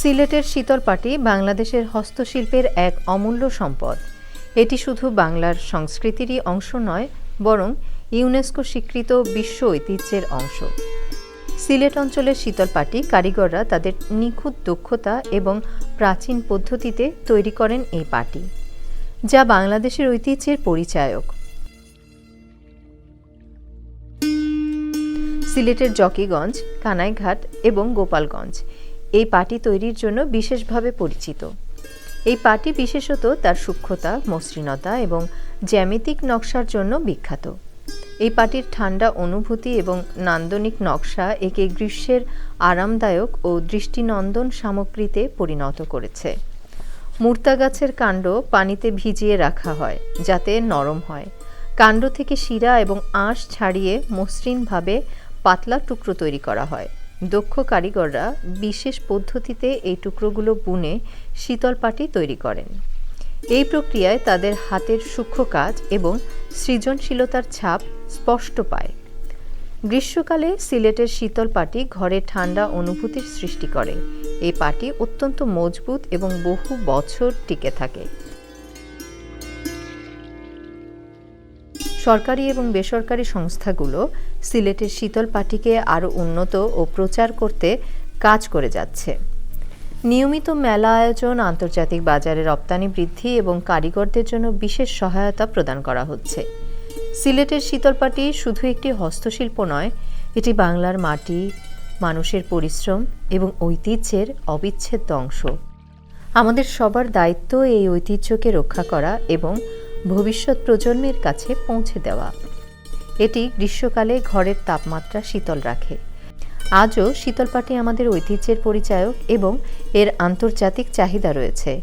সিলেটের শীতলপাটি বাংলাদেশের হস্তশিল্পের এক অমূল্য সম্পদ। এটি শুধু বাংলার সংস্কৃতিরই অংশ নয়, বরং ইউনেস্কো স্বীকৃত বিশ্ব ঐতিহ্যের অংশ। সিলেট অঞ্চলের শীতলপাটি কারিগররা তাদের নিখুঁত দক্ষতা এবং প্রাচীন পদ্ধতিতে তৈরি করেন এই পাটি, যা বাংলাদেশের ঐতিহ্যের পরিচায়ক। সিলেটের জকিগঞ্জ, কানাইঘাট এবং গোপালগঞ্জ এই পাটি তৈরির জন্য বিশেষভাবে পরিচিত। এই পাটি বিশেষত তার সূক্ষ্মতা, মসৃণতা এবং জ্যামিতিক নকশার জন্য বিখ্যাত। এই পাটির ঠান্ডা অনুভূতি এবং নান্দনিক নকশা একে গ্রীষ্মের আরামদায়ক ও দৃষ্টিনন্দন সামগ্রীতে পরিণত করেছে। মূর্তা গাছের কাণ্ড পানিতে ভিজিয়ে রাখা হয়, যাতে নরম হয়। কাণ্ড থেকে শিরা এবং আঁশ ছাড়িয়ে মসৃণভাবে পাতলা টুকরো তৈরি করা হয়। দক্ষ কারিগররা বিশেষ পদ্ধতিতে এই টুকরোগুলো বুনে শীতল পাটি তৈরি করেন। এই প্রক্রিয়ায় তাদের হাতের সূক্ষ্ম কাজ এবং সৃজনশীলতার ছাপ স্পষ্ট পায়। গ্রীষ্মকালে সিলেটের শীতল পাটি ঘরে ঠান্ডা অনুভূতির সৃষ্টি করে। এই পাটি অত্যন্ত মজবুত এবং বহু বছর টিকে থাকে। সরকারি এবং বেসরকারি সংস্থাগুলো সিলেটের শীতল পাটিকে আরও উন্নত ও প্রচার করতে কাজ করে যাচ্ছে। নিয়মিত মেলা আয়োজন, আন্তর্জাতিক বাজারে রপ্তানি বৃদ্ধি এবং কারিগরদের জন্য বিশেষ সহায়তা প্রদান করা হচ্ছে। সিলেটের শীতলপাটি শুধু একটি হস্তশিল্প নয়, এটি বাংলার মাটি, মানুষের পরিশ্রম এবং ঐতিহ্যের অবিচ্ছেদ্য অংশ। আমাদের সবার দায়িত্ব এই ঐতিহ্যকে রক্ষা করা এবং ভবিষ্যৎ প্রজন্মের কাছে পৌঁছে দেওয়া। এটি গ্রীষ্মকালে ঘরের তাপমাত্রা শীতল রাখে। আজও শীতলপাটি আমাদের ঐতিহ্যের পরিচায়ক এবং এর আন্তর্জাতিক চাহিদা রয়েছে।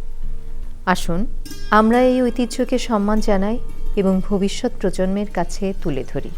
আসুন, আমরা এই ঐতিহ্যকে সম্মান জানাই এবং ভবিষ্যৎ প্রজন্মের কাছে তুলে ধরি।